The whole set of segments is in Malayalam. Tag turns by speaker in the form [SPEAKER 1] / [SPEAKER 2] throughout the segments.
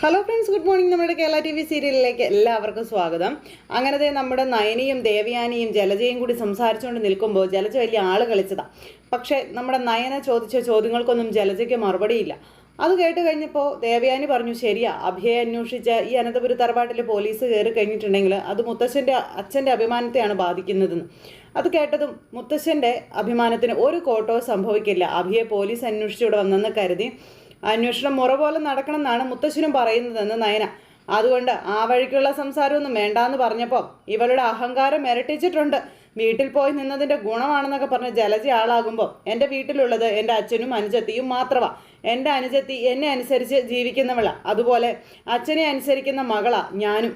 [SPEAKER 1] ഹലോ ഫ്രണ്ട്സ് ഗുഡ് മോർണിംഗ് നമ്മുടെ കേരള ടി വി സീരിയലിലേക്ക് എല്ലാവർക്കും സ്വാഗതം. അങ്ങനത്തെ നമ്മുടെ നയനിയും ദേവയാനിയും ജലജയും കൂടി സംസാരിച്ചുകൊണ്ട് നിൽക്കുമ്പോൾ ജലജ വലിയ ആൾ കളിച്ചതാ. പക്ഷേ നമ്മുടെ നയന ചോദിച്ച ചോദ്യങ്ങൾക്കൊന്നും ജലജയ്ക്ക് മറുപടിയില്ല. അത് കേട്ട് കഴിഞ്ഞപ്പോൾ ദേവയാനി പറഞ്ഞു ശരിയാ അഭിയെ അന്വേഷിച്ച ഈ അനന്തപുര തറവാട്ടിൽ പോലീസ് കയറി കഴിഞ്ഞിട്ടുണ്ടെങ്കിൽ അത് മുത്തശ്ശന്റെ അച്ഛന്റെ അഭിമാനത്തെയാണ് ബാധിക്കുന്നതെന്ന്. അത് കേട്ടതും മുത്തശ്ശന്റെ അഭിമാനത്തിന് ഒരു കോട്ടവും സംഭവിക്കില്ല. അഭിയെ പോലീസ് അന്വേഷിച്ചിവിടെ വന്നെന്ന് കരുതി അന്വേഷണം മുറ പോലെ നടക്കണം എന്നാണ് മുത്തശ്ശനും പറയുന്നതെന്ന് നയന. അതുകൊണ്ട് ആ വഴിക്കുള്ള സംസാരമൊന്നും വേണ്ടാന്ന് പറഞ്ഞപ്പോൾ ഇവളുടെ അഹങ്കാരം ഇരട്ടിച്ചിട്ടുണ്ട്. വീട്ടിൽ പോയി നിന്നതിന്റെ ഗുണമാണെന്നൊക്കെ പറഞ്ഞ് ജലജ ആളാകുമ്പോൾ എന്റെ വീട്ടിലുള്ളത് എന്റെ അച്ഛനും അനുജത്തിയും മാത്രമാണ് എന്റെ അനുജത്തി എന്നെ അനുസരിച്ച് ജീവിക്കുന്നവളാണ് അതുപോലെ അച്ഛനെ അനുസരിക്കുന്ന മകളാ ഞാനും.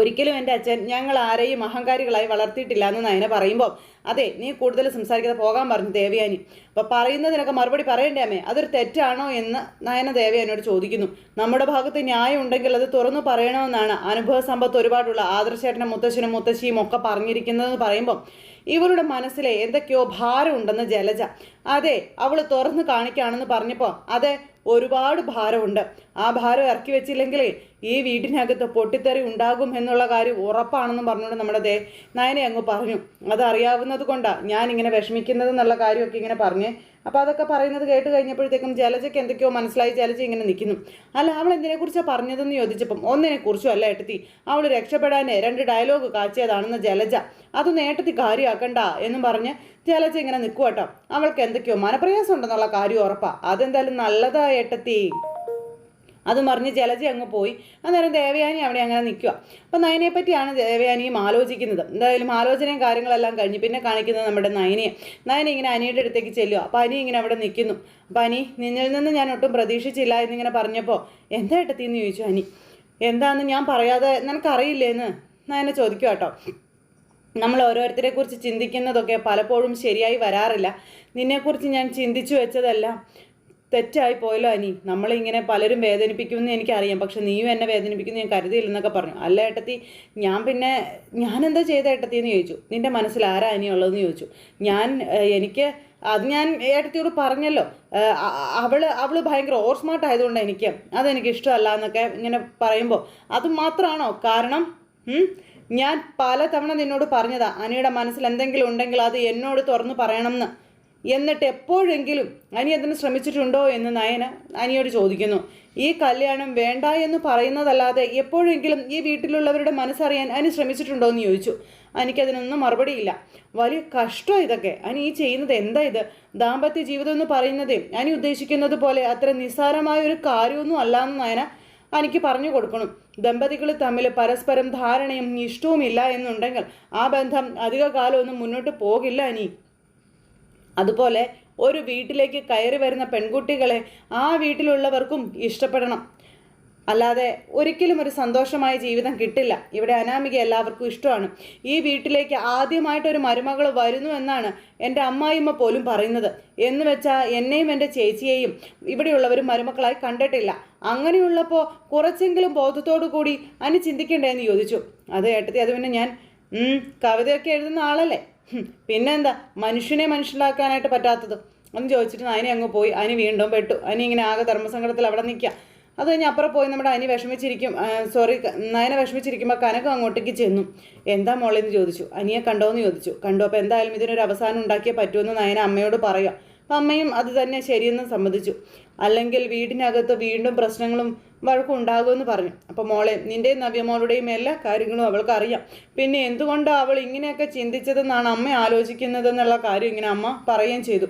[SPEAKER 1] ഒരിക്കലും എന്റെ അച്ഛൻ ഞങ്ങൾ ആരെയും അഹങ്കാരികളായി വളർത്തിയിട്ടില്ല എന്ന് നയന പറയുമ്പോൾ അതെ നീ കൂടുതൽ സംസാരിക്കാതെ പോകാൻ പറഞ്ഞു ദേവയാനി. അപ്പോൾ പറയുന്നതിനൊക്കെ മറുപടി പറയണ്ടേ അമ്മേ? അതൊരു തെറ്റാണോ എന്ന് നയന ദേവയാനിയോട് ചോദിക്കുന്നു. നമ്മുടെ ഭാഗത്ത് ന്യായം ഉണ്ടെങ്കിൽ അത് തുറന്നു പറയണമെന്നാണ് അനുഭവ സമ്പത്ത് ഒരുപാടുള്ള ആദർശേട്ടനും മുത്തശ്ശനും മുത്തശ്ശിയും ഒക്കെ പറഞ്ഞിരിക്കുന്നതെന്ന് പറയുമ്പോൾ ഇവരുടെ മനസ്സിലെ എന്തൊക്കെയോ ഭാരമുണ്ടെന്ന് ജലജ. അതെ അവൾ തുറന്ന് കാണിക്കുകയാണെന്ന് പറഞ്ഞപ്പോൾ അതെ ഒരുപാട് ഭാരമുണ്ട്. ആ ഭാരം ഇറക്കി വെച്ചില്ലെങ്കിലേ ഈ വീടിനകത്ത് പൊട്ടിത്തെറി ഉണ്ടാകും എന്നുള്ള കാര്യം ഉറപ്പാണെന്ന് പറഞ്ഞുകൊണ്ട് നമ്മുടെ ദേ നയനെ അങ്ങ് പറഞ്ഞു. അത് അറിയാവുന്നത് കൊണ്ടാണ് ഞാൻ ഇങ്ങനെ വിഷമിക്കുന്നത് എന്നുള്ള കാര്യമൊക്കെ ഇങ്ങനെ പറഞ്ഞ്. അപ്പോൾ അതൊക്കെ പറയുന്നത് കേട്ട് കഴിഞ്ഞപ്പോഴത്തേക്കും ജലജയ്ക്ക് എന്തൊക്കെയോ മനസ്സിലായി. ജലജ ഇങ്ങനെ നിൽക്കുന്നു. അല്ല അവൾ എന്തിനെക്കുറിച്ചാണ് പറഞ്ഞതെന്ന് ചോദിച്ചപ്പം ഒന്നിനെക്കുറിച്ചും അല്ല ഏട്ടത്തി. അവൾ രക്ഷപ്പെടാനേ രണ്ട് ഡയലോഗ് കാച്ചിയതാണെന്ന് ജലജ. അതൊന്നും ഏട്ടത്തി കാര്യമാക്കണ്ട എന്നും പറഞ്ഞ് ജലജ ഇങ്ങനെ നിൽക്കുവട്ടോ. അവൾക്ക് എന്തൊക്കെയോ മനപ്രയാസം ഉണ്ടെന്നുള്ള കാര്യം ഉറപ്പാണ് അതെന്തായാലും നല്ലതാ ഏട്ടത്തി. അതും മറിഞ്ഞ് ജലജി അങ്ങ് പോയി. അന്നേരം ദേവയാനി അവിടെ അങ്ങനെ നിൽക്കുക. അപ്പം നയനയെ പറ്റിയാണ് ദേവയാനിയും ആലോചിക്കുന്നത്. എന്തായാലും ആലോചനയും കാര്യങ്ങളെല്ലാം കഴിഞ്ഞ് പിന്നെ കാണിക്കുന്നത് നമ്മുടെ നയനയെ. നയന ഇങ്ങനെ അനിയുടെ അടുത്തേക്ക് ചെല്ലുക. അപ്പം അനി ഇങ്ങനെ അവിടെ നിൽക്കുന്നു. അപ്പം അനി നിന്നിൽ നിന്ന് ഞാൻ ഒട്ടും പ്രതീക്ഷിച്ചില്ല എന്നിങ്ങനെ പറഞ്ഞപ്പോൾ എന്താ ഏട്ടത്തിന്ന് ചോദിച്ചു അനി. എന്താണെന്ന് ഞാൻ പറയാതെ നിനക്കറിയില്ലേന്ന്? നയന ചോദിക്കുക കേട്ടോ. നമ്മൾ ഓരോരുത്തരെ കുറിച്ച് ചിന്തിക്കുന്നതൊക്കെ പലപ്പോഴും ശരിയായി വരാറില്ല. നിന്നെക്കുറിച്ച് ഞാൻ ചിന്തിച്ചു വെച്ചതെല്ലാം. തെറ്റായി പോയല്ലോ അനി. നമ്മളിങ്ങനെ പലരും വേദനിപ്പിക്കുമെന്ന് എനിക്കറിയാം. പക്ഷെ നീയും എന്നെ വേദനിപ്പിക്കുന്നു ഞാൻ കരുതിയില്ലെന്നൊക്കെ പറഞ്ഞു. അല്ല ഏട്ടത്തി ഞാൻ പിന്നെ ഞാനെന്താ ചെയ്ത ഏട്ടത്തി എന്ന് ചോദിച്ചു. നിന്റെ മനസ്സിൽ ആരാ അനി ഉള്ളതെന്ന് ചോദിച്ചു. ഞാൻ എനിക്ക് അത് ഞാൻ ഏട്ടത്തിയോട് പറഞ്ഞല്ലോ. അവൾ അ- അ- അവൾ അവൾ ഭയങ്കര ഓവർ സ്മാർട്ട് ആയതുകൊണ്ട് എനിക്ക് അതെനിക്ക് ഇഷ്ടമല്ല എന്നൊക്കെ ഇങ്ങനെ പറയുമ്പോൾ അത് മാത്രമാണോ കാരണം? ഞാൻ പല തവണ നിന്നോട് പറഞ്ഞതാ അനിയുടെ മനസ്സിൽ എന്തെങ്കിലും ഉണ്ടെങ്കിൽ അത് എന്നോട് തുറന്നു പറയണമെന്ന് എന്നിട്ട് എപ്പോഴെങ്കിലും അനി അതിന് ശ്രമിച്ചിട്ടുണ്ടോ എന്ന് നയന അനിയോട് ചോദിക്കുന്നു. ഈ കല്യാണം വേണ്ട എന്ന് പറയുന്നതല്ലാതെ എപ്പോഴെങ്കിലും ഈ വീട്ടിലുള്ളവരുടെ മനസ്സറിയാൻ അനി ശ്രമിച്ചിട്ടുണ്ടോ എന്ന് ചോദിച്ചു. എനിക്കതിനൊന്നും മറുപടിയില്ല. വലിയ കഷ്ടം ഇതൊക്കെ. അനി ഈ ചെയ്യുന്നത് എന്താ ഇത്? ദാമ്പത്യ ജീവിതം എന്ന് പറയുന്നത് അനി ഉദ്ദേശിക്കുന്നത് പോലെ അത്ര നിസ്സാരമായ ഒരു കാര്യമൊന്നും അല്ല എന്ന് നയന എനിക്ക് പറഞ്ഞു കൊടുക്കണം. ദമ്പതികൾ തമ്മിൽ പരസ്പരം ധാരണയും ഇഷ്ടവും ഇല്ല എന്നുണ്ടെങ്കിൽ ആ ബന്ധം അധിക കാലമൊന്നും മുന്നോട്ട് പോകില്ല അനി. അതുപോലെ ഒരു വീട്ടിലേക്ക് കയറി വരുന്ന പെൺകുട്ടികളെ ആ വീട്ടിലുള്ളവർക്കും ഇഷ്ടപ്പെടണം. അല്ലാതെ ഒരിക്കലും ഒരു സന്തോഷമായ ജീവിതം കിട്ടില്ല. ഇവിടെ അനാമിക എല്ലാവർക്കും ഇഷ്ടമാണ്. ഈ വീട്ടിലേക്ക് ആദ്യമായിട്ടൊരു മരുമകൾ വരുന്നു എന്നാണ് എന്റെ അമ്മായിമ്മ പോലും പറയുന്നത്. എന്ന് വെച്ചാൽ എന്നെയും എന്റെ ചേച്ചിയെയും ഇവിടെയുള്ളവരും മരുമക്കളായി കണ്ടിട്ടില്ല. അങ്ങനെയുള്ളപ്പോൾ കുറച്ചെങ്കിലും ബോധത്തോടു കൂടി അനു ചിന്തിക്കണ്ടേ എന്ന് ചോദിച്ചു. അത് ഏട്ടത്തി അത് പിന്നെ ഞാൻ കവിതയൊക്കെ എഴുതുന്ന ആളല്ലേ? പിന്നെന്താ? മനുഷ്യനെ മനുഷ്യനാക്കാനായിട്ട് പറ്റാത്തത്. എന്ന് ചോദിച്ചിട്ട് അനി അങ്ങ് പോയി അനി വീണ്ടും പെട്ടു അനി ഇങ്ങനെ ആകെ ധർമ്മസങ്കടത്തിൽ അവിടെ നിൽക്കുക അത് കഴിഞ്ഞ് അപ്പുറം പോയി നമ്മുടെ അനി വിഷമിച്ചിരിക്കും സോറി നയനെ വിഷമിച്ചിരിക്കുമ്പോൾ കനകം അങ്ങോട്ടേക്ക് ചെന്നു. എന്താ മോളെന്ന് ചോദിച്ചു. അനിയെ കണ്ടോ എന്ന് ചോദിച്ചു. കണ്ടോ. അപ്പോൾ എന്തായാലും ഇതിനൊരു അവസാനം ഉണ്ടാക്കിയേ പറ്റുമെന്ന് നയന അമ്മയോട് പറയുക അപ്പം അമ്മയും അത് തന്നെ ശരിയെന്ന് സമ്മതിച്ചു. അല്ലെങ്കിൽ വീടിനകത്ത് വീണ്ടും പ്രശ്നങ്ങളും വഴക്കും ഉണ്ടാകുമെന്ന് പറഞ്ഞു. അപ്പോൾ മോളെ നിന്റെയും നവ്യമോളുടെയും എല്ലാ കാര്യങ്ങളും അവൾക്ക് അറിയാം പിന്നെ എന്തുകൊണ്ടാണ് അവൾ ഇങ്ങനെയൊക്കെ ചിന്തിച്ചതെന്നാണ് അമ്മ ആലോചിക്കുന്നതെന്നുള്ള കാര്യം ഇങ്ങനെ അമ്മ പറയുകയും ചെയ്തു.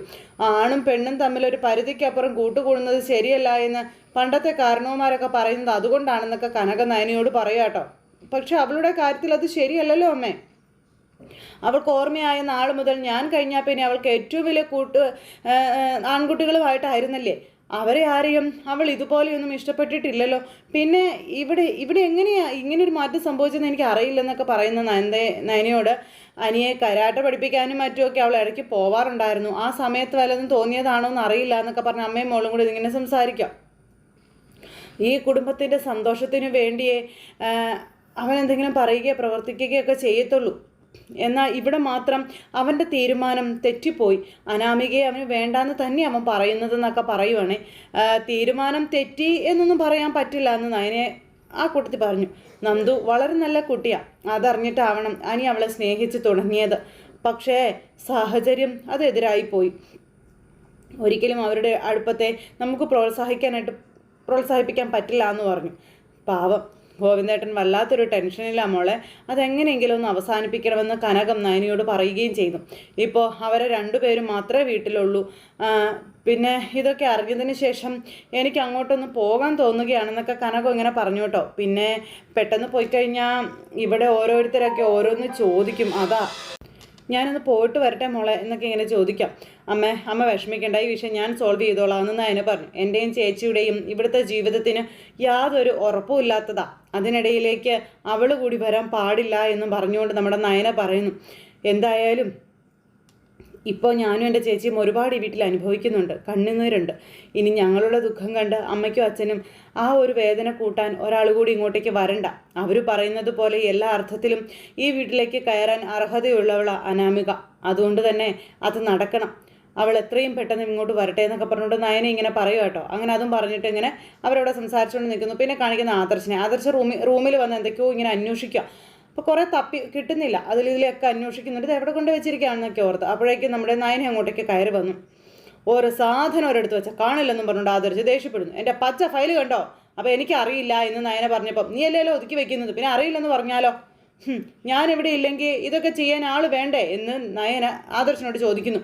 [SPEAKER 1] ആണും പെണ്ണും തമ്മിൽ ഒരു പരിധിക്കപ്പുറം കൂട്ടുകൂടുന്നത് ശരിയല്ല എന്ന് പണ്ടത്തെ കാരണവന്മാരൊക്കെ പറയുന്നത് അതുകൊണ്ടാണെന്നൊക്കെ കനക നയനയോട് പറയാട്ടോ പക്ഷെ അവളുടെ കാര്യത്തിൽ അത് ശരിയല്ലല്ലോ അമ്മേ. അവൾക്ക് ഓർമ്മയായ നാൾ മുതൽ ഞാൻ കഴിഞ്ഞാൽ പിന്നെ അവൾക്ക് ഏറ്റവും വലിയ കൂട്ട് ആൺകുട്ടികളുമായിട്ടായിരുന്നല്ലേ? അവരെ ആരെയും അവൾ ഇതുപോലെയൊന്നും ഇഷ്ടപ്പെട്ടിട്ടില്ലല്ലോ. പിന്നെ ഇവിടെ ഇവിടെ എങ്ങനെയാ ഇങ്ങനെ ഒരു മാറ്റം സംഭവിച്ചതെന്ന് എനിക്ക് അറിയില്ലെന്നൊക്കെ പറയുന്ന നയന്ത നയനയോട് അനിയെ കരാട്ട പഠിപ്പിക്കാനും മറ്റുമൊക്കെ അവൾ ഇടയ്ക്ക് പോവാറുണ്ടായിരുന്നു. ആ സമയത്ത് വല്ലതും തോന്നിയതാണോ എന്ന് അറിയില്ല എന്നൊക്കെ പറഞ്ഞ് അമ്മയും മോളും കൂടി ഇതിങ്ങനെ സംസാരിക്കാം. ഈ കുടുംബത്തിന്റെ സന്തോഷത്തിനു വേണ്ടിയേ അവൻ എന്തെങ്കിലും പറയുകയോ പ്രവർത്തിക്കുകയോ ഒക്കെ ചെയ്യത്തുള്ളൂ. എന്നാൽ ഇവിടെ മാത്രം അവന്റെ തീരുമാനം തെറ്റിപ്പോയി. അനാമികയെ അവന് വേണ്ടാന്ന് തന്നെ അവൻ പറയുന്നതെന്നൊക്കെ പറയുവാണേ. തീരുമാനം തെറ്റി എന്നൊന്നും പറയാൻ പറ്റില്ല എന്ന് നയനെ ആ കുട്ടി പറഞ്ഞു. നന്ദു വളരെ നല്ല കുട്ടിയാണ് അതറിഞ്ഞിട്ടാവണം അനി അവളെ സ്നേഹിച്ച് തുടങ്ങിയത്. പക്ഷേ സാഹചര്യം അതെതിരായിപ്പോയി. ഒരിക്കലും അവരുടെ അടുപ്പത്തെ നമുക്ക് പ്രോത്സാഹിക്കാനായിട്ട് പ്രോത്സാഹിപ്പിക്കാൻ പറ്റില്ല എന്ന് പറഞ്ഞു. പാവം. ഗോവിന്ദേട്ടൻ വല്ലാത്തൊരു ടെൻഷനിലാണ് മോളെ. അതെങ്ങനെയെങ്കിലും ഒന്ന് അവസാനിപ്പിക്കണമെന്ന് കനകം നയനിയോട് പറയുകയും ചെയ്യുന്നു ഇപ്പോൾ അവരെ രണ്ടുപേരും മാത്രമേ വീട്ടിലുള്ളൂ. പിന്നെ ഇതൊക്കെ അറിഞ്ഞതിന് ശേഷം എനിക്ക് അങ്ങോട്ടൊന്ന് പോകാൻ തോന്നുകയാണെന്നൊക്കെ കനകം ഇങ്ങനെ പറഞ്ഞു കേട്ടോ. പിന്നെ പെട്ടെന്ന് പോയി കഴിഞ്ഞാൽ ഇവിടെ ഓരോരുത്തരൊക്കെ ഓരോന്ന് ചോദിക്കും. അതാ. ഞാനൊന്ന് പോയിട്ട് വരട്ടെ മോളെ എന്നൊക്കെ ഇങ്ങനെ ചോദിക്കാം. അമ്മ അമ്മ വിഷമിക്കേണ്ട ഈ വിഷയം ഞാൻ സോൾവ് ചെയ്തോളാം എന്ന് അതിനെ പറഞ്ഞു. എന്റെയും ചേച്ചിയുടെയും ഇവിടുത്തെ ജീവിതത്തിന് യാതൊരു ഉറപ്പും ഇല്ലാത്തതാ. അതിനിടയിലേക്ക് അവൾ കൂടി വരാൻ പാടില്ല എന്നും പറഞ്ഞുകൊണ്ട് നമ്മുടെ നയന പറയുന്നു. എന്തായാലും ഇപ്പോൾ ഞാനും എന്റെ ചേച്ചിയും ഒരുപാട് ഈ വീട്ടിൽ അനുഭവിക്കുന്നുണ്ട് കണ്ണുനീരുണ്ട്. ഇനി ഞങ്ങളുടെ ദുഃഖം കണ്ട് അമ്മയ്ക്കും അച്ഛനും ആ ഒരു വേദന കൂട്ടാൻ ഒരാൾ കൂടി ഇങ്ങോട്ടേക്ക് വരണ്ട. അവർ പറയുന്നത് പോലെ എല്ലാ അർത്ഥത്തിലും ഈ വീട്ടിലേക്ക് കയറാൻ അർഹതയുള്ളവള അനാമിക. അതുകൊണ്ട് തന്നെ അത് നടക്കണം. അവൾ എത്രയും പെട്ടെന്ന് ഇങ്ങോട്ട് വരട്ടെ എന്നൊക്കെ പറഞ്ഞുകൊണ്ട് നയനെ ഇങ്ങനെ പറയുക കേട്ടോ. അങ്ങനെ അതും പറഞ്ഞിട്ട് ഇങ്ങനെ അവരവിടെ സംസാരിച്ചുകൊണ്ട് നിൽക്കുന്നു. പിന്നെ കാണിക്കുന്ന ആദർശനെ. ആദർശ റൂമിൽ റൂമിൽ വന്ന് എന്തൊക്കെയോ ഇങ്ങനെ അന്വേഷിക്കുക. അപ്പോൾ കുറേ തപ്പി കിട്ടുന്നില്ല. അതിൽ ഇതിലൊക്കെ അന്വേഷിക്കുന്നുണ്ട്. ഇത് എവിടെ കൊണ്ട് വെച്ചിരിക്കുകയാണെന്നൊക്കെ ഓർത്ത് അപ്പോഴേക്കും നമ്മുടെ നയനെ അങ്ങോട്ടേക്ക് കയറി വന്നു. ഓരോ സാധനം ഒരിടത്ത് വെച്ചാൽ കാണില്ലെന്നും പറഞ്ഞുകൊണ്ട് ആദരിച്ച് ദേഷ്യപ്പെടുന്നു. എന്റെ പച്ച ഫയൽ കണ്ടോ? അപ്പോൾ എനിക്ക് അറിയില്ല എന്ന് നയനെ പറഞ്ഞപ്പം നീ അല്ലല്ലോ ഒതുക്കി വെക്കുന്നത്? പിന്നെ അറിയില്ലെന്ന് പറഞ്ഞാലോ? ഞാൻ ഇവിടെ ഇല്ലെങ്കിൽ ഇതൊക്കെ ചെയ്യാൻ ആൾ വേണ്ടേ? എന്ന് നയന ആദർശനോട് ചോദിക്കുന്നു.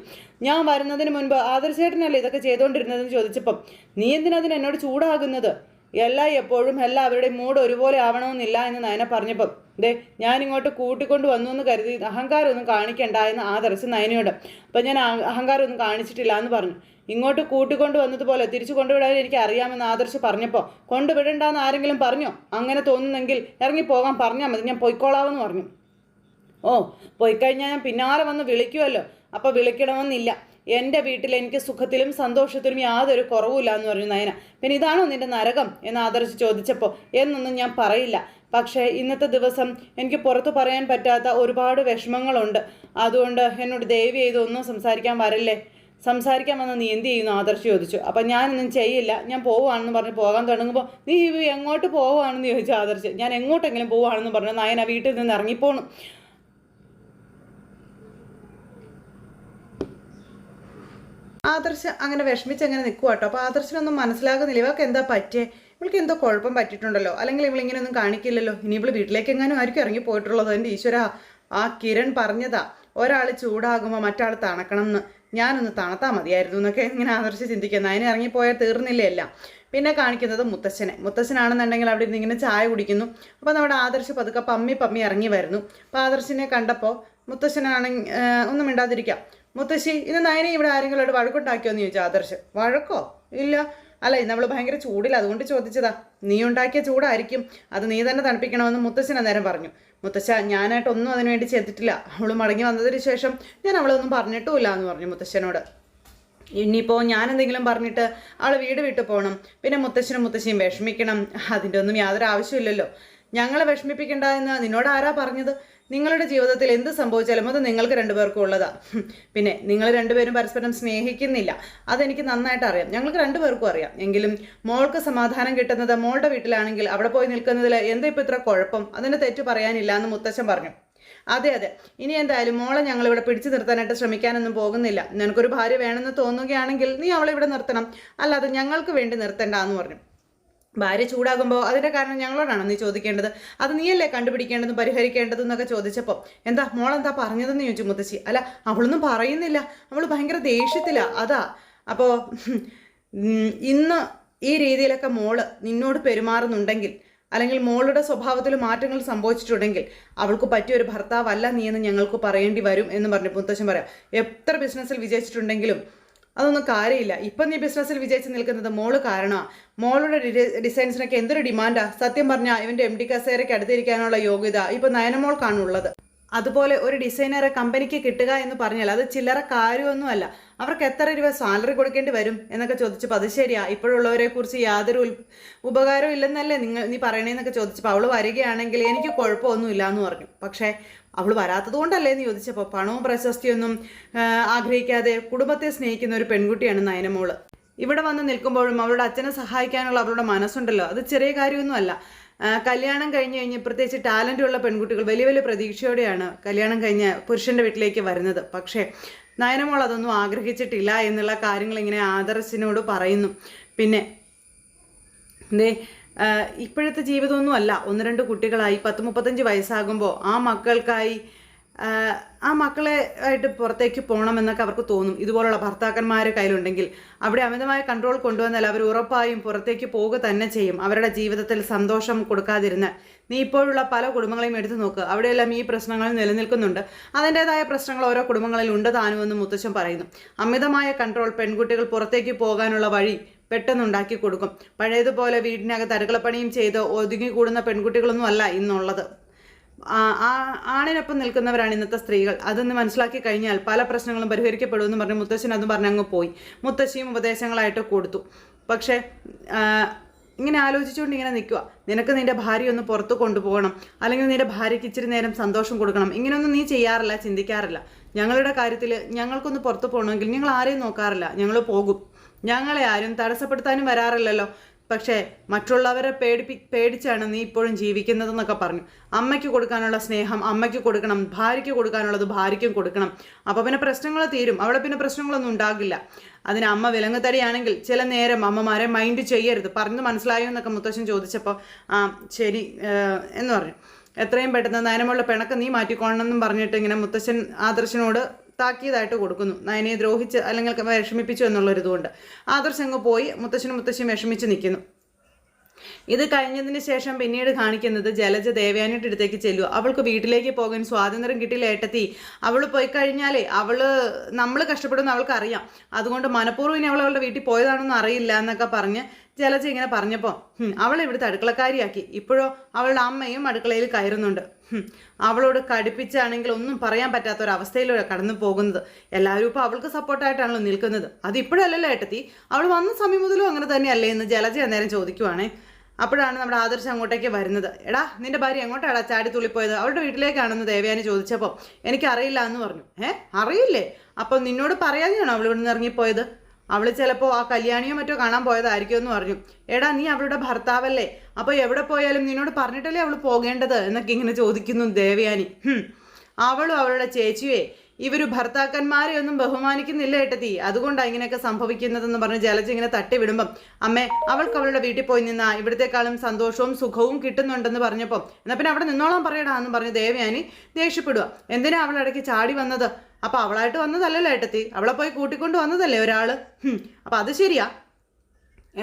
[SPEAKER 1] ഞാൻ വരുന്നതിന് മുൻപ് ആദർശേട്ടനല്ലേ ഇതൊക്കെ ചെയ്തുകൊണ്ടിരുന്നതെന്ന് ചോദിച്ചപ്പം നീ എന്തിനാ എന്നോട് ചൂടാകുന്നത്? എല്ലാ എപ്പോഴും എല്ലാവരുടെയും മൂഡ് ഒരുപോലെ ആവണമെന്നില്ല എന്ന് നയന പറഞ്ഞപ്പം ദേ ഞാൻ ഇങ്ങോട്ട് കൂട്ടിക്കൊണ്ട് വന്നു എന്ന് കരുതി അഹങ്കാരമൊന്നും കാണിക്കണ്ട എന്ന് ആദർശ് നയനയോട് അപ്പം ഞാൻ അഹങ്കാരമൊന്നും കാണിച്ചിട്ടില്ല എന്ന് പറഞ്ഞു. ഇങ്ങോട്ട് കൂട്ടിക്കൊണ്ട് വന്നതുപോലെ തിരിച്ചു കൊണ്ടുവിടാൻ എനിക്ക് അറിയാമെന്ന് ആദർശ് പറഞ്ഞപ്പോൾ കൊണ്ടുവിടണ്ടെന്ന് ആരെങ്കിലും പറഞ്ഞോ? അങ്ങനെ തോന്നുന്നെങ്കിൽ ഇറങ്ങി പോകാൻ പറഞ്ഞാൽ മതി ഞാൻ പൊയ്ക്കോളാമെന്ന് പറഞ്ഞു. ഓ പോയിക്കഴിഞ്ഞാൽ ഞാൻ പിന്നാലെ വന്ന് വിളിക്കുമല്ലോ അപ്പോൾ വിളിക്കണമെന്നില്ല. എന്റെ വീട്ടിൽ എനിക്ക് സുഖത്തിലും സന്തോഷത്തിലും യാതൊരു കുറവുമില്ല എന്ന് പറഞ്ഞു നയന. പിന്നെ ഇതാണോ നിന്റെ നരകം? എന്ന് ആദർശ് ചോദിച്ചപ്പോൾ എന്നൊന്നും ഞാൻ പറയില്ല. പക്ഷേ ഇന്നത്തെ ദിവസം എനിക്ക് പുറത്തു പറയാൻ പറ്റാത്ത ഒരുപാട് വിഷമങ്ങളുണ്ട്. അതുകൊണ്ട് എന്നോട് ദയവ് ചെയ്തൊന്നും സംസാരിക്കാൻ വരല്ലേ? സംസാരിക്കാൻ വന്ന നീ എന്ത് ചെയ്യുന്നു? ആദർശ് ചോദിച്ചു. അപ്പം ഞാനൊന്നും ചെയ്യില്ല. ഞാൻ പോവുകയാണെന്ന് പറഞ്ഞ് പോകാൻ തുടങ്ങുമ്പോൾ നീ എങ്ങോട്ട് പോവുകയാണെന്ന് ചോദിച്ചു ആദർശ്. ഞാൻ എങ്ങോട്ടെങ്കിലും പോവുകയാണെന്ന് പറഞ്ഞു നായന വീട്ടിൽ നിന്ന് ഇറങ്ങിപ്പോണു. ആദർശ് അങ്ങനെ വിഷമിച്ച് അങ്ങനെ നിൽക്കുക കേട്ടോ അപ്പോൾ ആദർശനൊന്നും മനസ്സിലാകുന്നില്ല. ഇവൾക്ക് എന്താ പറ്റിയേ? ഇവൾക്ക് എന്തോ കുഴപ്പം പറ്റിയിട്ടുണ്ടല്ലോ. അല്ലെങ്കിൽ ഇവളിങ്ങനെയൊന്നും കാണിക്കില്ലല്ലോ. ഇനി ഇവൾ വീട്ടിലേക്ക് എങ്ങാനും ആയിരിക്കും ഇറങ്ങി പോയിട്ടുള്ളത്. എന്റെ ഈശ്വര ആ കിരൺ പറഞ്ഞതാ. ഒരാൾ ചൂടാകുമ്പോൾ മറ്റാൾ തണക്കണം എന്ന് ഞാനൊന്ന് തണുത്താൽ മതിയായിരുന്നു എന്നൊക്കെ ഇങ്ങനെ ആദർശ് ചിന്തിക്കുന്നത് അതിന് ഇറങ്ങിപ്പോയാൽ തീർന്നില്ലേ എല്ലാം. പിന്നെ കാണിക്കുന്നത് മുത്തശ്ശനെ. മുത്തശ്ശനാണെന്നുണ്ടെങ്കിൽ അവിടെ ഇരുന്ന് ഇങ്ങനെ ചായ കുടിക്കുന്നു. അപ്പോൾ നമ്മുടെ ആദർശ് പതുക്കെ പമ്മി പമ്മി ഇറങ്ങി വരുന്നു. അപ്പോൾ ആദർശിനെ കണ്ടപ്പോൾ മുത്തശ്ശനാണെങ്കിൽ ഒന്നും മിണ്ടാതിരിക്കാം. മുത്തശ്ശി ഇന്ന് നയനെ ഇവിടെ ആരെങ്കിലും വഴക്കുണ്ടാക്കിയോ എന്ന് ചോദിച്ചു ആദർശ്. വഴക്കോ? ഇല്ല. അല്ല അവൾ ഭയങ്കര ചൂടില്ല അതുകൊണ്ട് ചോദിച്ചതാ. നീ ഉണ്ടാക്കിയ ചൂടായിരിക്കും. അത് നീ തന്നെ തണുപ്പിക്കണമെന്ന് മുത്തശ്ശൻ അന്നേരം പറഞ്ഞു. മുത്തശ്ശ ഞാനായിട്ടൊന്നും അതിനുവേണ്ടി ചെയ്തിട്ടില്ല. അവൾ മടങ്ങി വന്നതിന് ശേഷം ഞാൻ അവളൊന്നും പറഞ്ഞിട്ടുമില്ല എന്ന് പറഞ്ഞു മുത്തശ്ശനോട്. ഇനിയിപ്പോൾ ഞാൻ എന്തെങ്കിലും പറഞ്ഞിട്ട് അവൾ വീട് വിട്ടു പോകണം പിന്നെ മുത്തശ്ശനും മുത്തശ്ശിയും വിഷമിക്കണം. അതിന്റെ ഒന്നും യാതൊരു ആവശ്യമില്ലല്ലോ. ഞങ്ങളെ വിഷമിപ്പിക്കണ്ട എന്ന് നിന്നോട് ആരാ പറഞ്ഞത്? നിങ്ങളുടെ ജീവിതത്തിൽ എന്ത് സംഭവിച്ചാലും അത് നിങ്ങൾക്ക് രണ്ടുപേർക്കും ഉള്ളതാ. പിന്നെ നിങ്ങൾ രണ്ടുപേരും പരസ്പരം സ്നേഹിക്കുന്നില്ല. അതെനിക്ക് നന്നായിട്ട് അറിയാം. ഞങ്ങൾക്ക് രണ്ടുപേർക്കും അറിയാം. എങ്കിലും മോൾക്ക് സമാധാനം കിട്ടുന്നത് മോളുടെ വീട്ടിലാണെങ്കിൽ അവിടെ പോയി നിൽക്കുന്നതിൽ എന്താ ഇപ്പോൾ ഇത്ര കുഴപ്പം? അതിന്റെ തെറ്റ് പറയാനില്ല എന്ന് മുത്തച്ഛൻ പറഞ്ഞു. അതെ അതെ. ഇനി എന്തായാലും മോളെ ഞങ്ങൾ ഇവിടെ പിടിച്ചു നിർത്താനായിട്ട് ശ്രമിക്കാനൊന്നും പോകുന്നില്ല. നിനക്കൊരു ഭാര്യ വേണമെന്ന് തോന്നുകയാണെങ്കിൽ നീ അവളെ ഇവിടെ നിർത്തണം. അല്ലാതെ ഞങ്ങൾക്ക് വേണ്ടി നിർത്തണ്ട എന്ന് പറഞ്ഞു. ഭാര്യ ചൂടാകുമ്പോൾ അതിന്റെ കാരണം ഞങ്ങളോടാണോ നീ ചോദിക്കേണ്ടത്? അത് നീയല്ലേ കണ്ടുപിടിക്കേണ്ടതും പരിഹരിക്കേണ്ടതും എന്നൊക്കെ ചോദിച്ചപ്പോൾ എന്താ മോളെന്താ പറഞ്ഞതെന്ന് ചോദിച്ചു മുത്തശ്ശി? അല്ല അവളൊന്നും പറയുന്നില്ല. അവൾ ഭയങ്കര ദേഷ്യത്തിലാ. അതാ. അപ്പോൾ ഇന്ന് ഈ രീതിയിലൊക്കെ മോൾ നിന്നോട് പെരുമാറുന്നുണ്ടെങ്കിൽ അല്ലെങ്കിൽ മോളുടെ സ്വഭാവത്തിൽ മാറ്റങ്ങൾ സംഭവിച്ചിട്ടുണ്ടെങ്കിൽ അവൾക്ക് പറ്റിയ ഒരു ഭർത്താവല്ല നീ എന്ന് ഞങ്ങൾക്ക് പറയേണ്ടി വരും എന്ന് പറഞ്ഞു മുത്തശ്ശൻ പറയാം. എത്ര ബിസിനസ്സിൽ വിജയിച്ചിട്ടുണ്ടെങ്കിലും അതൊന്നും കാര്യമില്ല. ഇപ്പം നീ ബിസിനസ്സിൽ വിജയിച്ച് നിൽക്കുന്നത് മോൾ കാരണമാണ് മോളുടെ ഡിസൈൻസിനൊക്കെ എന്തൊരു ഡിമാൻഡാ. സത്യം പറഞ്ഞാൽ ഇവന്റെ എം ഡി കസേരയ്ക്ക് അടുത്തിരിക്കാനുള്ള യോഗ്യത ഇപ്പം നയനമോൾക്കാണുള്ളത്. അതുപോലെ ഒരു ഡിസൈനറെ കമ്പനിക്ക് കിട്ടുക എന്ന് പറഞ്ഞാൽ അത് ചില്ലറ കാര്യമൊന്നുമല്ല. അവർക്ക് എത്ര രൂപ സാലറി കൊടുക്കേണ്ടി വരും എന്നൊക്കെ ചോദിച്ചപ്പോൾ അത് ശരിയാ. ഇപ്പോഴുള്ളവരെ കുറിച്ച് യാതൊരു ഉപകാരവും ഇല്ലെന്നല്ലേ നിങ്ങൾ നീ പറയണേന്നൊക്കെ ചോദിച്ചപ്പോൾ അവൾ വരികയാണെങ്കിൽ എനിക്ക് കുഴപ്പമൊന്നുമില്ല എന്ന് പറഞ്ഞു. പക്ഷേ അവൾ വരാത്തത് കൊണ്ടല്ലേ എന്ന് ചോദിച്ചപ്പോൾ പണവും പ്രശസ്തിയൊന്നും ആഗ്രഹിക്കാതെ കുടുംബത്തെ സ്നേഹിക്കുന്ന ഒരു പെൺകുട്ടിയാണ് നയനമോൾ. ഇവിടെ വന്ന് നിൽക്കുമ്പോഴും അവളുടെ അച്ഛനെ സഹായിക്കാനുള്ള അവളുടെ മനസ്സുണ്ടല്ലോ. അത് ചെറിയ കാര്യമൊന്നുമല്ല കല്യാണം കഴിഞ്ഞ് കഴിഞ്ഞ് പ്രത്യേകിച്ച് ടാലന്റ് ഉള്ള പെൺകുട്ടികൾ വലിയ വലിയ പ്രതീക്ഷയോടെയാണ് കല്യാണം കഴിഞ്ഞ് പുരുഷന്റെ വീട്ടിലേക്ക് വരുന്നത്. പക്ഷേ നയനമോൾ അതൊന്നും ആഗ്രഹിച്ചിട്ടില്ല എന്നുള്ള കാര്യങ്ങൾ ഇങ്ങനെ ആദർശിനോട് പറയുന്നു. പിന്നെ എന്തേ ഇപ്പോഴത്തെ ജീവിതമൊന്നും അല്ല ഒന്ന് രണ്ട് കുട്ടികളായി പത്ത് മുപ്പത്തഞ്ച് വയസ്സാകുമ്പോൾ ആ മക്കൾക്കായി ആ, മക്കളെ ആയിട്ട് പുറത്തേക്ക് പോകണമെന്നൊക്കെ അവർക്ക് തോന്നും. ഇതുപോലുള്ള ഭർത്താക്കന്മാരെ കയ്യിലുണ്ടെങ്കിൽ അവിടെ അമിതമായ കൺട്രോൾ കൊണ്ടുവന്നാൽ അവർ ഉറപ്പായും പുറത്തേക്ക് പോവുക തന്നെ ചെയ്യും. അവരുടെ ജീവിതത്തിൽ സന്തോഷം കൊടുക്കാതിരുന്ന് നീ ഇപ്പോഴുള്ള പല കുടുംബങ്ങളെയും എടുത്തു നോക്കുക അവിടെയെല്ലാം ഈ പ്രശ്നങ്ങൾ നിലനിൽക്കുന്നുണ്ട്. അതിന്റെതായ പ്രശ്നങ്ങൾ ഓരോ കുടുംബങ്ങളിൽ ഉണ്ട് താനുമെന്ന് മുത്തച്ഛൻ പറയുന്നു. അമിതമായ കൺട്രോൾ പെൺകുട്ടികൾ പുറത്തേക്ക് പോകാനുള്ള വഴി പെട്ടെന്നുണ്ടാക്കി കൊടുക്കും. പഴയതുപോലെ വീടിനകത്ത് അടുക്കളപ്പണിയും ചെയ്ത് ഒതുങ്ങിക്കൂടുന്ന പെൺകുട്ടികളൊന്നും അല്ല ഇന്നുള്ളത്. ആണിനൊപ്പം നിൽക്കുന്നവരാണ് ഇന്നത്തെ സ്ത്രീകൾ. അതൊന്ന് മനസ്സിലാക്കി കഴിഞ്ഞാൽ പല പ്രശ്നങ്ങളും പരിഹരിക്കപ്പെടുമെന്ന് പറഞ്ഞ് മുത്തശ്ശൻ അതും പറഞ്ഞ് അങ്ങ് പോയി. മുത്തശ്ശിയും ഉപദേശങ്ങളായിട്ട് കൊടുത്തു. പക്ഷേ ഇങ്ങനെ ആലോചിച്ചുകൊണ്ട് ഇങ്ങനെ നിൽക്കുക നിനക്ക് നിന്റെ ഭാര്യ ഒന്ന് പുറത്ത് കൊണ്ടുപോകണം. അല്ലെങ്കിൽ നിന്റെ ഭാര്യയ്ക്ക് ഇച്ചിരി നേരം സന്തോഷം കൊടുക്കണം. ഇങ്ങനെയൊന്നും നീ ചെയ്യാറില്ല ചിന്തിക്കാറില്ല. ഞങ്ങളുടെ കാര്യത്തിൽ ഞങ്ങൾക്കൊന്ന് പുറത്ത് പോകണമെങ്കിൽ ഞങ്ങൾ ആരെയും നോക്കാറില്ല. ഞങ്ങൾ പോകും. ഞങ്ങളെ ആരും തടസ്സപ്പെടുത്താനും വരാറില്ലല്ലോ. പക്ഷേ മറ്റുള്ളവരെ പേടിപ്പി പേടിച്ചാണ് നീ ഇപ്പോഴും ജീവിക്കുന്നതെന്നൊക്കെ പറഞ്ഞു. അമ്മയ്ക്ക് കൊടുക്കാനുള്ള സ്നേഹം അമ്മയ്ക്ക് കൊടുക്കണം ഭാര്യയ്ക്ക് കൊടുക്കാനുള്ളത് ഭാര്യയ്ക്കും കൊടുക്കണം. അപ്പോൾ പിന്നെ പ്രശ്നങ്ങൾ തീരും. അവിടെ പിന്നെ പ്രശ്നങ്ങളൊന്നും ഉണ്ടാകില്ല. അതിന് അമ്മ വിലങ്ങുതടിയാണെങ്കിൽ ചില നേരം അമ്മമാരെ മൈൻഡ് ചെയ്യരുത്. പറഞ്ഞു മനസ്സിലായോ എന്നൊക്കെ മുത്തശ്ശൻ ചോദിച്ചപ്പോൾ ആ ശരി എന്ന് പറഞ്ഞു. എത്രയും പെട്ടെന്ന് നയനമുള്ള പിണക്ക് നീ മാറ്റിക്കോണമെന്നും പറഞ്ഞിട്ട് ഇങ്ങനെ മുത്തശ്ശൻ ആദർശനോട് താക്കീതായിട്ട് കൊടുക്കുന്നു. നയനയെ ദ്രോഹിച്ച് അല്ലെങ്കിൽ വിഷമിപ്പിച്ചു എന്നുള്ളൊരിതുകൊണ്ട്. ആദർശ് അങ്ങ് പോയി. മുത്തശ്ശനും മുത്തശ്ശിയും വിഷമിച്ച് നിൽക്കുന്നു. ഇത് കഴിഞ്ഞതിന് ശേഷം പിന്നീട് കാണിക്കുന്നത് ജലജ ദേവയാനിയുടെ അടുത്തേക്ക് ചെല്ലുക. അവൾക്ക് വീട്ടിലേക്ക് പോകാൻ സ്വാതന്ത്ര്യം കിട്ടിയില്ല ഏട്ടത്തി. അവൾ പോയി കഴിഞ്ഞാലേ അവൾ നമ്മൾ കഷ്ടപ്പെടുന്ന അവൾക്ക് അറിയാം. അതുകൊണ്ട് മനഃപൂർവം അവൾ അവളുടെ വീട്ടിൽ പോയതാണെന്ന് അറിയില്ല എന്നൊക്കെ പറഞ്ഞ് ജലജ ഇങ്ങനെ പറഞ്ഞപ്പോൾ അവളെ ഇവിടുത്തെ അടുക്കളക്കാരിയാക്കി. ഇപ്പോഴോ അവളുടെ അമ്മയും അടുക്കളയിൽ കയറുന്നുണ്ട്. അവളോട് കടുപ്പിച്ചാണെങ്കിൽ ഒന്നും പറയാൻ പറ്റാത്ത ഒരു അവസ്ഥയിലൂടെ കടന്നു പോകുന്നത്. എല്ലാവരും ഇപ്പോൾ അവൾക്ക് സപ്പോർട്ടായിട്ടാണല്ലോ നിൽക്കുന്നത്. അത് ഇപ്പോഴല്ലല്ലോ ഏട്ടത്തി. അവൾ വന്ന സമയം മുതലും അങ്ങനെ തന്നെയല്ലേ എന്ന് ജലജ അന്നേരം ചോദിക്കുവാണേ. അപ്പോഴാണ് നമ്മുടെ ആദർശം അങ്ങോട്ടേക്ക് വരുന്നത്. എടാ നിന്റെ ഭാര്യ എങ്ങോട്ടാടാ ചാടി തുള്ളിപ്പോയത്? അവളുടെ വീട്ടിലേക്കാണെന്ന് ദേവയാനി ചോദിച്ചപ്പോൾ എനിക്കറിയില്ല എന്ന് പറഞ്ഞു. ഏ അറിയില്ലേ? അപ്പം നിന്നോട് പറയാതെയാണോ അവൾ ഇവിടുന്ന് ഇറങ്ങിപ്പോയത്? അവൾ ചിലപ്പോൾ ആ കല്യാണിയോ മറ്റോ കാണാൻ പോയതായിരിക്കും എന്ന് പറഞ്ഞു. എടാ നീ അവളുടെ ഭർത്താവല്ലേ? അപ്പോൾ എവിടെ പോയാലും നിന്നോട് പറഞ്ഞിട്ടല്ലേ അവൾ പോകേണ്ടത്? എന്നൊക്കെ ഇങ്ങനെ ചോദിക്കുന്നു ദേവയാനി. അവളും അവളുടെ ചേച്ചിയെ. ഇവർ ഭർത്താക്കന്മാരെ ഒന്നും ബഹുമാനിക്കുന്നില്ല ഏട്ടത്തി. അതുകൊണ്ടാണ് ഇങ്ങനെയൊക്കെ സംഭവിക്കുന്നതെന്ന് പറഞ്ഞ് ജലജ ഇങ്ങനെ തട്ടി വിടുമ്പം അമ്മേ അവൾക്ക് അവളുടെ വീട്ടിൽ പോയി നിന്നാ. ഇവിടത്തെക്കാളും സന്തോഷവും സുഖവും കിട്ടുന്നുണ്ടെന്ന് പറഞ്ഞപ്പോൾ എന്നാൽ പിന്നെ അവിടെ നിന്നോളാൻ പറയടാ എന്ന് പറഞ്ഞ് ദേവയാനി ദേഷ്യപ്പെടുക എന്തിനാ അവൾ ഇടയ്ക്ക് ചാടി വന്നത്? അപ്പൊ അവളായിട്ട് വന്നതല്ലല്ലോ ഏട്ടത്തി. അവളെ പോയി കൂട്ടിക്കൊണ്ട് വന്നതല്ലേ ഒരാൾ. അപ്പൊ അത് ശരിയാ.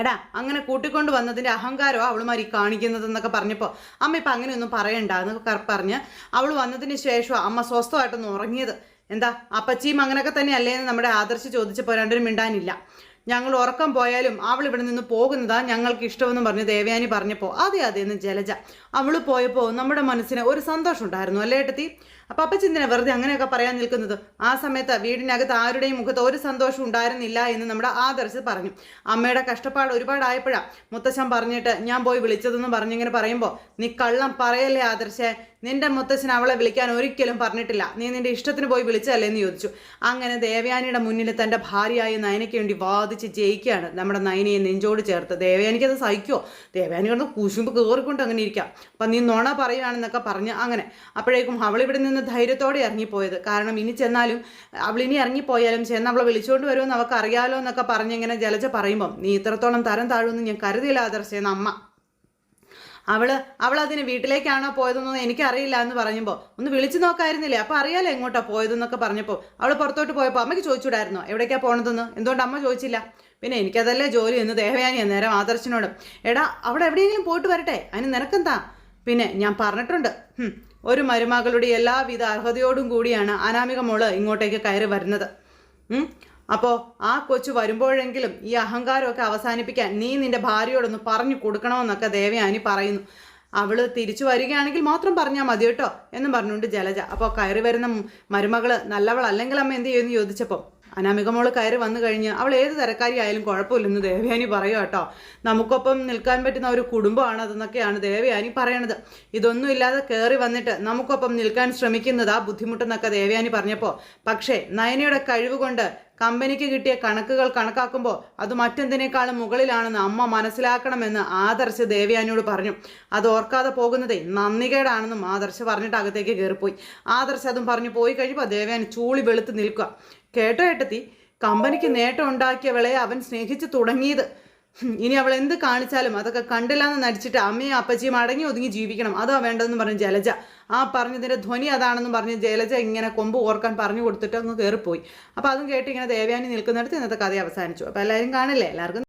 [SPEAKER 1] എടാ അങ്ങനെ കൂട്ടിക്കൊണ്ട് വന്നതിന്റെ അഹങ്കാരമോ അവളുമാരി കാണിക്കുന്നതെന്നൊക്കെ പറഞ്ഞപ്പോൾ അമ്മ ഇപ്പം അങ്ങനെയൊന്നും പറയണ്ട എന്നൊക്കെ പറഞ്ഞ് അവൾ വന്നതിന് ശേഷം അമ്മ സ്വസ്ഥമായിട്ടൊന്ന് ഉറങ്ങിയത്. എന്താ അപ്പച്ചിയും അങ്ങനൊക്കെ തന്നെ അല്ലേന്ന് നമ്മുടെ ആദർശ് ചോദിച്ചപ്പോൾ രണ്ടിനും മിണ്ടാനില്ല. ഞങ്ങൾ ഉറക്കം പോയാലും അവൾ ഇവിടെ നിന്ന് പോകുന്നതാ ഞങ്ങൾക്ക് ഇഷ്ടമെന്ന് പറഞ്ഞ് ദേവയാനി പറഞ്ഞപ്പോൾ അതെ അതെ എന്ന് ജലജ. അവൾ പോയപ്പോൾ നമ്മുടെ മനസ്സിന് ഒരു സന്തോഷം ഉണ്ടായിരുന്നു അല്ലേ ഏട്ടത്തി? അപ്പം അപ്പച്ചിന്തിനാ വെറുതെ അങ്ങനെയൊക്കെ പറയാൻ നിൽക്കുന്നത്? ആ സമയത്ത് വീടിനകത്ത് ആരുടെയും മുഖത്ത് ഒരു സന്തോഷം ഉണ്ടായിരുന്നില്ല എന്ന് നമ്മുടെ ആദർശ് പറഞ്ഞു. അമ്മയുടെ കഷ്ടപ്പാട് ഒരുപാടായപ്പോഴാണ് മുത്തശ്ശൻ പറഞ്ഞിട്ട് ഞാൻ പോയി വിളിച്ചതെന്ന് പറഞ്ഞിങ്ങനെ പറയുമ്പോൾ നീ കള്ളം പറയല്ലേ ആദർശേ? നിന്റെ മുത്തശ്ശൻ അവളെ വിളിക്കാൻ ഒരിക്കലും പറഞ്ഞിട്ടില്ല. നീ നിന്റെ ഇഷ്ടത്തിന് പോയി വിളിച്ചല്ലേ എന്ന് ചോദിച്ചു. അങ്ങനെ ദേവയാനിയുടെ മുന്നിൽ തന്റെ ഭാര്യയായ നയനയ്ക്ക് വേണ്ടി വാദിച്ച് ജയിക്കുകയാണ് നമ്മുടെ നയനയെ നെഞ്ചോട് ചേർത്ത്. ദേവയാനിക്കത് സഹിക്കുമോ ദേവയാനി കിടന്ന് കുശുമ്പ് കയറിക്കൊണ്ട് അങ്ങനെ ഇരിക്കാം. അപ്പം നീ നുണ പറയുകയാണെന്നൊക്കെ പറഞ്ഞ് അങ്ങനെ അപ്പോഴേക്കും അവളിവിടെ ഇവിടെ നിന്ന് ധൈര്യത്തോടെ ഇറങ്ങിപ്പോയത്. കാരണം ഇനി ചെന്നാലും അവൾ ഇനി ഇറങ്ങിപ്പോയാലും ചെന്ന് അവളെ വിളിച്ചുകൊണ്ട് വരുമെന്ന് അവൾക്ക് അറിയാലോ എന്നൊക്കെ പറഞ്ഞ് ഇങ്ങനെ ജലജ പറയുമ്പം നീ ഇത്രത്തോളം തരം താഴുമെന്ന് ഞാൻ കരുതിയില്ല ആദർശേന്ന് അമ്മ. അവൾ അവൾ അതിന് വീട്ടിലേക്കാണോ പോയതെന്നൊന്നും എനിക്കറിയില്ല എന്ന് പറഞ്ഞപ്പോൾ ഒന്ന് വിളിച്ചു നോക്കായിരുന്നില്ലേ അപ്പോൾ അറിയാലോ എങ്ങോട്ടാ പോയതെന്നൊക്കെ പറഞ്ഞപ്പോൾ അവൾ പുറത്തോട്ട് പോയപ്പോൾ അമ്മയ്ക്ക് ചോദിച്ചുകൂടായിരുന്നോ എവിടേക്കാ പോണതെന്ന്? എന്തുകൊണ്ട് അമ്മ ചോദിച്ചില്ല? പിന്നെ എനിക്കതല്ലേ ജോലി എന്ന് ദേവയാനി നേരം ആദർശനോട് എടാ അവിടെ എവിടെയെങ്കിലും പോയിട്ട് വരട്ടെ അതിന് നിനക്കെന്താ? പിന്നെ ഞാൻ പറഞ്ഞിട്ടുണ്ട്. ഒരു മരുമകളുടെ എല്ലാവിധ അർഹതയോടും കൂടിയാണ് അനാമിക മോൾ ഇങ്ങോട്ടേക്ക് കയറി വരുന്നത്. അപ്പോൾ ആ കൊച്ചു വരുമ്പോഴെങ്കിലും ഈ അഹങ്കാരമൊക്കെ അവസാനിപ്പിക്കാൻ നീ നിന്റെ ഭാര്യയോടൊന്ന് പറഞ്ഞു കൊടുക്കണമെന്നൊക്കെ ദേവയാനി പറയുന്നു. അവൾ തിരിച്ചു വരികയാണെങ്കിൽ മാത്രം പറഞ്ഞാൽ മതി കേട്ടോ എന്നും പറഞ്ഞുകൊണ്ട് ജലജ. അപ്പോൾ കയറി വരുന്ന മരുമകൾ നല്ലവളല്ലെങ്കിൽ അമ്മ എന്ത് ചെയ്യുമെന്ന് ചോദിച്ചപ്പോൾ അനാമിക മോൾ കയറി വന്നു കഴിഞ്ഞ് അവൾ ഏത് തരക്കാരി ആയാലും കുഴപ്പമില്ലെന്ന് ദേവയാനി പറയുക കേട്ടോ. നമുക്കൊപ്പം നിൽക്കാൻ പറ്റുന്ന ഒരു കുടുംബമാണ് അതെന്നൊക്കെയാണ് ദേവയാനി പറയണത്. ഇതൊന്നും ഇല്ലാതെ കയറി വന്നിട്ട് നമുക്കൊപ്പം നിൽക്കാൻ ശ്രമിക്കുന്നതാ ബുദ്ധിമുട്ടെന്നൊക്കെ ദേവയാനി പറഞ്ഞപ്പോൾ പക്ഷേ നയനയുടെ കഴിവ് കൊണ്ട് കമ്പനിക്ക് കിട്ടിയ കണക്കുകൾ കണക്കാക്കുമ്പോൾ അത് മറ്റെന്തിനേക്കാളും മുകളിലാണെന്ന് അമ്മ മനസ്സിലാക്കണമെന്ന് ആദർശ് ദേവയാനിയോട് പറഞ്ഞു. അത് ഓർക്കാതെ പോകുന്നതേ നന്ദികേടാണെന്നും ആദർശ് പറഞ്ഞിട്ട് അകത്തേക്ക് കയറിപ്പോയി. ആദർശ് അതും പറഞ്ഞു പോയി കഴിയുമ്പോൾ ദേവയാനി ചൂളി വെളുത്ത് നിൽക്കുക. കേട്ടോ ഏട്ടത്തി കമ്പനിക്ക് നേട്ടം ഉണ്ടാക്കിയവളെ അവൻ സ്നേഹിച്ചു തുടങ്ങിയത്. ഇനി അവൾ എന്ത് കാണിച്ചാലും അതൊക്കെ കണ്ടില്ലാന്ന് നടിച്ചിട്ട് അമ്മയും അപ്പച്ചിയും അടങ്ങി ഒതുങ്ങി ജീവിക്കണം. അതാ വേണ്ടതെന്ന് പറഞ്ഞ് ജലജ. ആ പറഞ്ഞതിന്റെ ധ്വനി അതാണെന്ന് പറഞ്ഞ് ജലജ ഇങ്ങനെ കൊമ്പ് ഓർക്കാൻ പറഞ്ഞു കൊടുത്തിട്ട് അങ്ങ് കയറിപ്പോയി അപ്പോൾ അതും കേട്ട് ഇങ്ങനെ ദേവയാനി നിൽക്കുന്നിടത്ത് ഇന്നത്തെ കഥ അവസാനിച്ചു. അപ്പോൾ എല്ലാവരും കാണില്ലേ? എല്ലാവർക്കും